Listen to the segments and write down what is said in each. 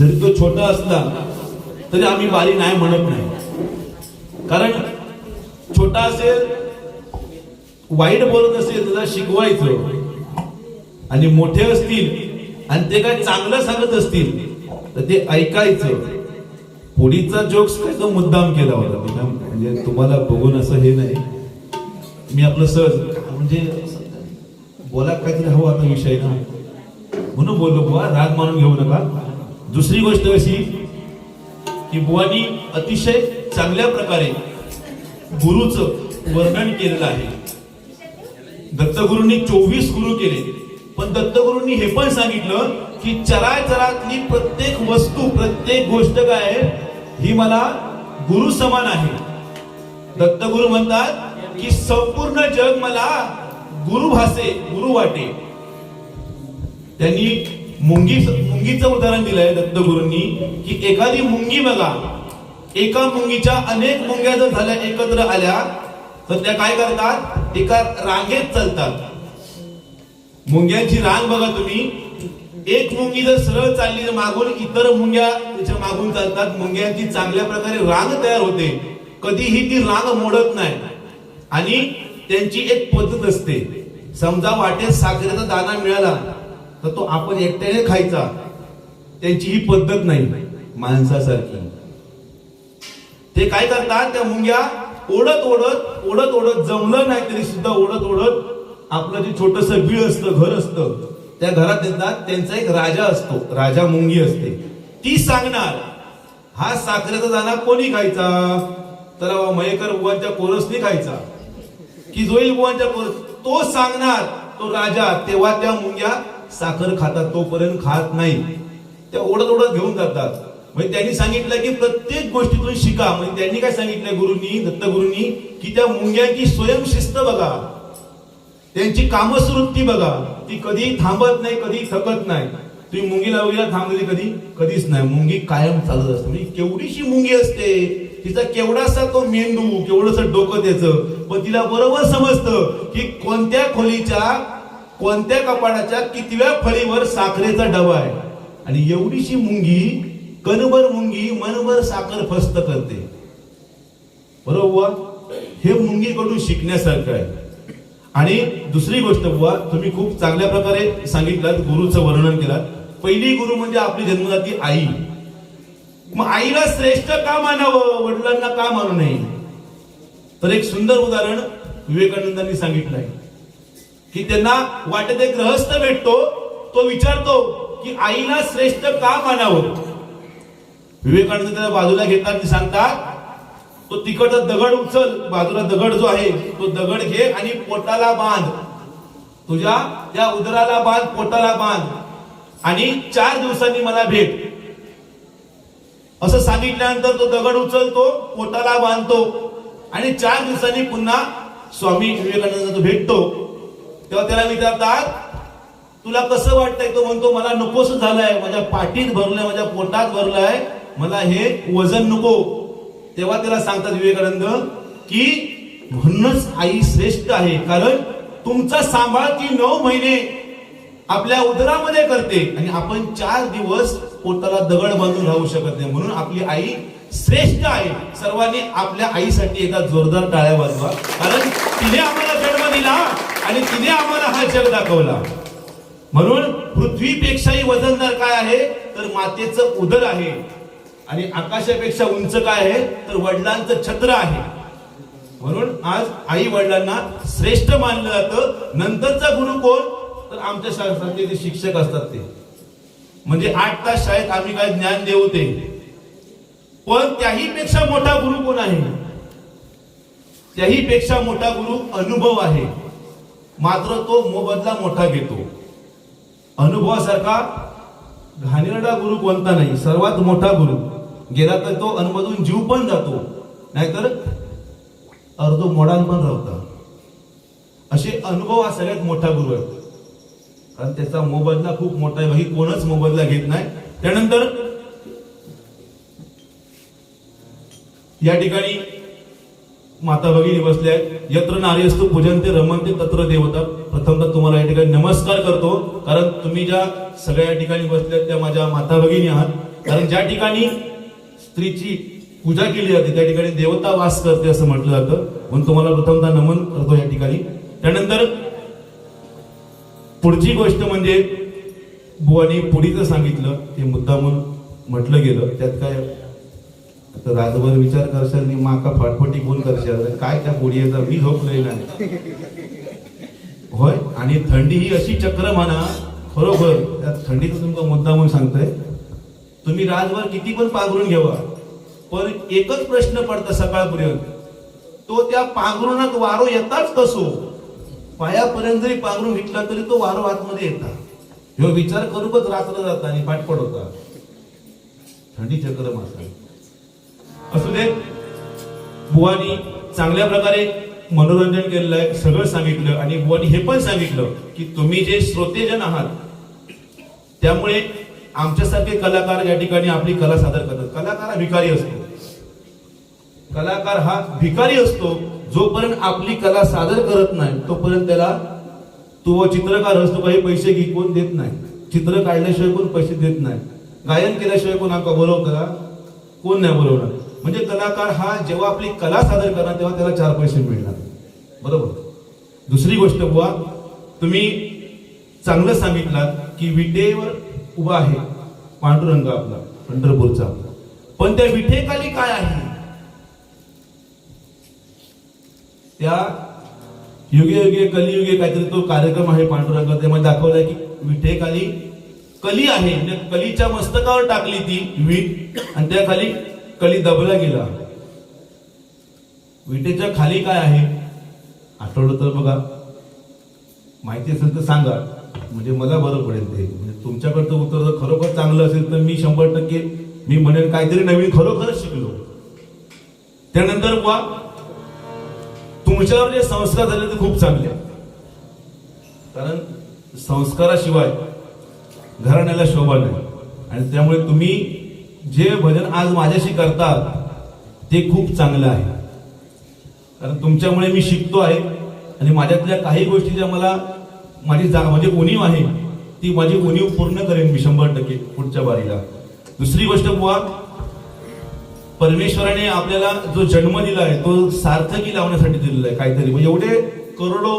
जरी तो छोटा असला तरी आम्ही बारी नाही म्हणत नाही. कारण छोटा असेल वाईट बोलत असेल त्याला शिकवायचं. आणि मोठे असतील आणि ते काय चांगलं सांगत असतील तर ते ऐकायचं. पुढीचा जोक्स काय तो मुद्दाम केला होता. मी ना, म्हणजे तुम्हाला बघून असं हे नाही. मी आपलं सहज म्हणजे बोला काहीतरी हवं आता विषय ना. म्हणून बोललो बुवा राग मानून घेऊ नका. दुसरी गोष्ट अशी की बुवानी अतिशय चांगल्या प्रकारे गुरुचं वर्णन केलेलं आहे. दत्तगुरूंनी चोवीस गुरु केले. पण दत्तगुरूंनी हे पण सांगितलं की चराचरातली प्रत्येक वस्तू प्रत्येक गोष्ट काय आहे ही मला गुरु समान आहे. दत्तगुरु म्हणतात की संपूर्ण जग मला गुरु भासे गुरु वाटे. त्यांनी मुंगी मुंगीचं उदाहरण दिलंय दत्तगुरूंनी की एखादी मुंगी बघा एका मुंगीच्या अनेक मुंग्या जर झाल्या एकत्र आल्या तर त्या काय करतात? एका रांगेत चालतात. मुंग्यांची रांग बघा तुम्ही. एक मुंगी जर सरळ चालली तर मागून इतर मुंग्या त्याच्या मागून चालतात. मुंग्यांची चांगल्या प्रकारे रांग तयार होते. कधीही ती रांग मोडत नाही. आणि त्यांची एक पद्धत असते. समजा वाटेत साखरेचा दाना मिळाला तर तो आपण एकट्याने खायचा. त्यांची ही पद्धत नाही. माणसासारखी. ते काय करतात? त्या मुंग्या ओढत ओढत ओढत ओढत जमलं नाही तरी सुद्धा ओढत ओढत आपलं जे छोटस बीळ असतं घर असतं त्या घरात येतात. त्यांचा एक राजा असतो. राजा मुंगी असते. ती सांगणार हा साखरेचा दाना कोणी खायचा? तर मयेकर बुवांच्या कोरसनी खायचा. की जोईल बुवांच्या कोरस? तो सांगणार तो राजा तेव्हा त्या मुंग्या साखर खातात तोपर्यंत खात नाही. त्या ओढत ओढत घेऊन जातात. म्हणजे त्यांनी सांगितलं की प्रत्येक गोष्टीतून शिका. म्हणजे त्यांनी काय सांगितलं गुरुंनी दत्तगुरूंनी की त्या मुंग्यांची स्वयंशिस्त बघा. त्यांची कामसवृत्ती बघा. ती कधी थांबत नाही कधी थकत नाही. तुम्ही मुंगीला वगैरे थांबलेली कधी? कधीच नाही. मुंगी कायम चालत असते. म्हणजे केवढीशी मुंगी असते तिचा केवढासा तो मेंदू केवढस डोकं त्याचं पण तिला बरोबर समजतं की कोणत्या खोलीच्या कोणत्या कपाडाच्या कितव्या फळीवर साखरेचा डबा आहे? आणि एवढीशी मुंगी कणभर मुंगी मनभर साखर फस्त करते. बरोबर हे मुंगीकडून शिकण्यासारखं आहे. आणि दुसरी गोष्ट बुवा तुम्ही खूप चांगल्या प्रकारे सांगितलं गुरुचं वर्णन केलं पहिली गुरु म्हणजे आपली जन्मदाती आई. मग आईला श्रेष्ठ का मानावं? वडिलांना का मानू नये? तर एक सुंदर उदाहरण विवेकानंदांनी सांगितलं आहे. की त्यांना वाटेत एक ग्रहस्थ भेटतो तो विचारतो की आईला श्रेष्ठ का मानावं? विवेकानंद त्याला बाजूला घेतात ते सांगतात तो तिकडचा दगड उचल बाजूला दगड जो आहे तो दगड घे आणि पोटाला बांध. तुझ्या त्या उदराला बांध पोटाला बांध. आणि चार दिवसांनी मला भेट. असं सांगितल्यानंतर तो दगड उचलतो पोटाला बांधतो. आणि चार दिवसांनी पुन्हा स्वामी विवेकानंद तो भेटतो. तेव्हा त्याला विचारतात तुला कसं वाटतंय? तो म्हणतो मला नकोस झालंय. माझ्या पाठीत भरलंय माझ्या पोटात भरलंय. मला हे वजन नको. तेव्हा त्याला सांगतात विवेकानंद की म्हणूनच आई श्रेष्ठ आहे. कारण तुमचा सांभाळ ती नऊ महिने आपल्या उदरामध्ये करते आणि आपण चार दिवस पोटाला दगड बांधून राहू शकत नाही. म्हणून आपली आई श्रेष्ठ आहे. सर्वांनी आपल्या आईसाठी एका जोरदार टाळ्या वाजवा. कारण तिने आम्हाला जन्म दिला. आणि तिने आम्हाला हा जग दाखवला. म्हणून पृथ्वीपेक्षाही वजनदार काय आहे? तर मातेचं उदर आहे. आणि आकाशापेक्षा उंच काय आहे? तर वडिलांचं छत्र आहे. म्हणून आज आई वडिलांना श्रेष्ठ मानलं जातं. नंतरचा गुरु कोण? तर आमच्या शाळेसारखे जे शिक्षक असतात ते. म्हणजे आठ तास शाळेत आम्ही काय ज्ञान देऊ ते. पण त्याही पेक्षा मोठा गुरु कोण आहे? त्याही पेक्षा मोठा गुरु अनुभव आहे. मात्र तो मोबदला मोठा घेतो. अनुभवासारखा घाणेरडा गुरु कोणता नाही सर्वात मोठा गुरु. गेला तर तो अनुभवून जीव पण जातो. नाहीतर अर्धो मोडान पण राहता. असे अनुभव हा सगळ्यात मोठा गुरु आहे. कारण त्याचा मोबदला खूप मोठा आहे. बाकी कोणच मोबदला घेत नाही. त्यानंतर या ठिकाणी माता भगिनी बसल्या आहेत. यत्र नार्यस्तु पूजनते रमनते तत्र देवता. प्रथमतः तुम्हाला या ठिकाणी नमस्कार करतो. कारण तुम्ही ज्या सगळ्या ठिकाणी बसल्यात त्या माझ्या माता भगिनी आहात. कारण ज्या ठिकाणी स्त्रीची पूजा केली जाते त्या ठिकाणी देवता वास करते असं म्हटलं जातं. म्हणून तुम्हाला प्रथमतः नमन करतो या ठिकाणी. त्यानंतर पुढची गोष्ट म्हणजे बुवानी पुढीचं सांगितलं. ते मुद्दामून म्हटलं गेलं. त्यात काय तर रातभर विचार करशाल आणि माका फटफटी कोण करशाल. काय त्या पुढीचा मी झोपलोय नाही होय आणि थंडी ही अशी चक्र म्हणा खरोखर त्या थंडीचा तुमचा मुद्दा म्हणून सांगतोय. तुम्ही रातभर किती पण पांघरून घेवा पण एकच प्रश्न पडता सकाळपर्यंत. तो त्या पांघरुणात वारो येताच कसो? पायापर्यंत जरी पांघरून घेतला तरी तो वारो आतमध्ये येता. ह्यो विचार करूनच रात्र जाता आणि पाठपड होता. थंडी चक्र मासा. असू दे. बुवानी चांगल्या प्रकारे मनोरंजन केलेलं आहे सगळं सांगितलं आणि बुवानी हे पण सांगितलं की तुम्ही जे श्रोतेजन आहात त्यामुळे आमच्यासारखे कलाकार या ठिकाणी आपली कला सादर करतात. कलाकार हा भिकारी असतो. कलाकार हा भिकारी असतो जोपर्यंत आपली कला सादर करत नाही तोपर्यंत त्याला तो चित्रकार असतो काही पैसे घे कोण देत नाही. चित्र काढल्याशिवाय कोण पैसे देत नाही. गायन केल्याशिवाय कोण आमका बोलवतं का? कोण नाही बोलवणार. म्हणजे कलाकार हा जेव्हा आपली कला सादर करणार तेव्हा त्याला चार पैसे मिळणार. बरोबर? दुसरी गोष्ट बुवा तुम्ही चांगलं सांगितलं की विटेवर उभा आहे पांडुरंग आपला पंढरपूरचा पण त्या विठेखाली काय आहे? त्या युगे युगे कलियुगे काहीतरी तो कार्यक्रम आहे पांडुरंग त्यामध्ये दाखवलाय की विठेखाली कली आहे. म्हणजे कलीच्या मस्तकावर टाकली ती वीट आणि त्या खाली कली दबला गेला. विटेच्या खाली काय आहे? आठवलं तर बघा. माहिती असेल तर सांगा. म्हणजे मला बरं पडेल ते. म्हणजे तुमच्याकडचं उत्तर जर खरोखर चांगलं असेल तर मी शंभर टक्के मी म्हणेन काहीतरी नवीन खरोखरच शिकलो. त्यानंतर बुवा तुमच्यावर जे संस्कार झाले ते खूप चांगले. कारण संस्काराशिवाय घराण्याला शोभा नाही. आणि त्यामुळे तुम्ही जे भजन आज माझ्याशी करतात ते खूप चांगलं आहे. कारण तुमच्यामुळे मी शिकतो आहे आणि माझ्यातल्या काही गोष्टी ज्या मला माझी जा म्हणजे उणीव आहे ती माझी उणीव पूर्ण करेन मी शंभर टक्के पुढच्या बारीला दुसरी गोष्ट बुवा परमेश्वराने आपल्याला जो जन्म दिला आहे तो सार्थकी लावण्यासाठी दिलेला आहे काहीतरी. म्हणजे एवढे करोडो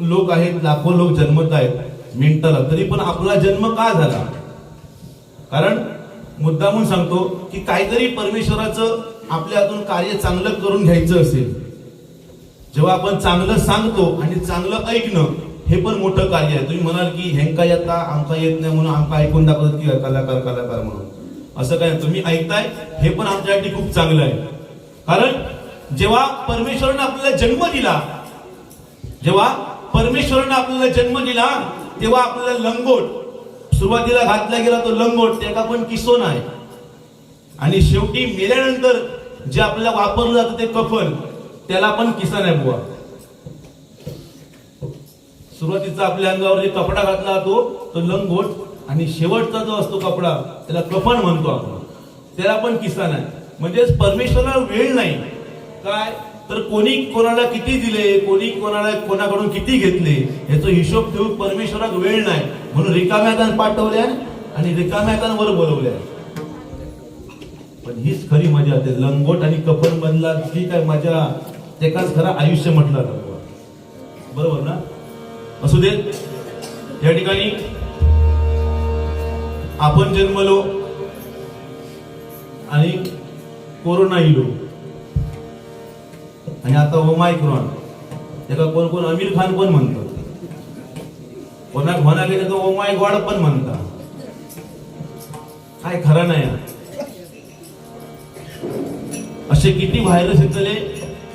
लोक आहेत लाखो लोक जन्मत आहेत मिनिटाला. तरी पण आपला जन्म का झाला? कारण मुद्दामून सांगतो की काहीतरी परमेश्वराचं आपल्या हातून कार्य चांगलं करून घ्यायचं असेल जेव्हा आपण चांगलं सांगतो आणि चांगलं ऐकणं हे पण मोठं कार्य आहे. तुम्ही म्हणाल की हेंका येता आमका येत नाही म्हणून आमका ऐकून दाखवत की कलाकार कलाकार म्हणून. असं काय तुम्ही ऐकताय हे पण आमच्यासाठी खूप चांगलं आहे. कारण जेव्हा परमेश्वरानं आपल्याला जन्म दिला जेव्हा परमेश्वरानं आपल्याला जन्म दिला तेव्हा आपल्याला लंगोट सुरुवातीला घातला गेला तो लंगोट त्याला पण किसो नाही. आणि शेवटी मेल्यानंतर जे आपल्याला वापरलं जातं ते कफन त्याला पण किसन आहे बुवा. सुरुवातीचा आपल्या अंगावर जे कपडा घातला जातो तो लंगोट आणि शेवटचा जो असतो कपडा त्याला कफन म्हणतो आपण. त्याला पण किसान आहे म्हणजेच परमेश्वराला वेळ नाही. काय? तर कोणी कोणाला किती दिले कोणी कोणाला कोणाकडून किती घेतले याचा हिशोब ठेवून परमेश्वराक वेळ नाही. म्हणून रिकाम्या हाताने पाठवल्या आणि रिकाम्या हातांवर बोलवल्या. पण हीच खरी मजा ते लंगोट आणि कपल बनला ठीक आहे मजा त्याकाच खरा आयुष्य म्हटलं जातं. बरोबर ना? असू दे. या ठिकाणी आपण जन्मलो आणि कोरोना इलो आणि आता ओमायक्रॉन त्याला कोण कोण अमीर खान पण म्हणतात. कोणाक म्हणा गेले तर ओमाय गॉड पण म्हणतात काय खरं नाही असे किती व्हायरस येतले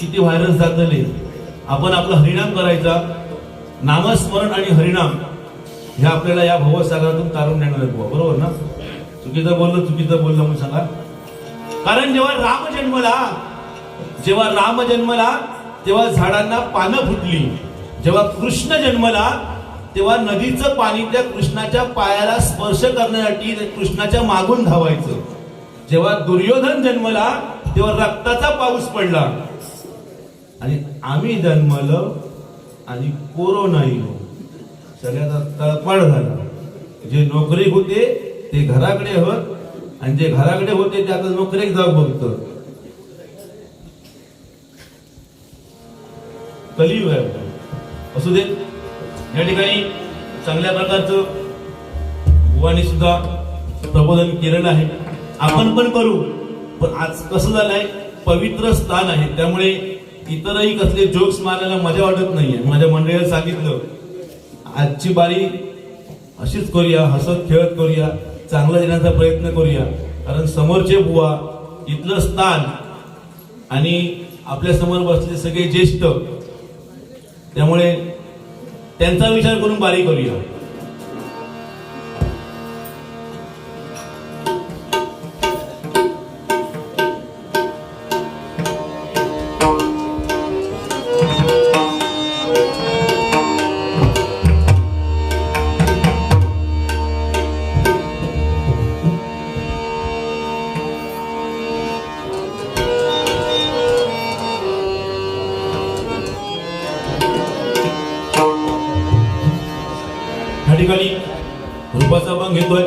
किती व्हायरस जातले. आपण आपला हरिणाम करायचा. नामस्मरण आणि हरिणाम हे आपल्याला या भवसागरातून तारून नेणार आहे बरोबर ना? चुकीचं बोललं चुकीचं बोललं म्हणून सांगा. कारण जेव्हा राम जन्मला जेव्हा राम जन्मला तेव्हा झाडांना पानं फुटली. जेव्हा कृष्ण जन्मला तेव्हा नदीचं पाणी त्या कृष्णाच्या पायाला स्पर्श करण्यासाठी कृष्णाच्या मागून धावायचं. जेव्हा दुर्योधन जन्मला तेव्हा रक्ताचा पाऊस पडला. आणि आम्ही जन्मलं आणि कोरोना येलो हो. सगळ्याचा तळपाड झाला. जे नोकरी होते ते घराकडे होत आणि जे घराकडे होते ते आता नोकरीक जाऊ बघतं. कलियुग आहे आपलं. असू दे या ठिकाणी चांगल्या प्रकारचं बुवानी सुद्धा प्रबोधन केलेलं आहे. आपण पण करू पण आज कसं झालंय पवित्र स्थान आहे. त्यामुळे इतरही कसले जोक्स मारायला मजा वाटत नाहीये. माझ्या मंडळीला सांगितलं आजची बारी अशीच करूया हसत खेळत करूया चांगलं देण्याचा प्रयत्न करूया. कारण समोरचे बुवा इथलं स्थान आणि आपल्यासमोर बसले सगळे ज्येष्ठ त्यामुळे त्यांचा विचार करून बारीक करूया. ठिकाणी रूपाचा भंग घेतोय.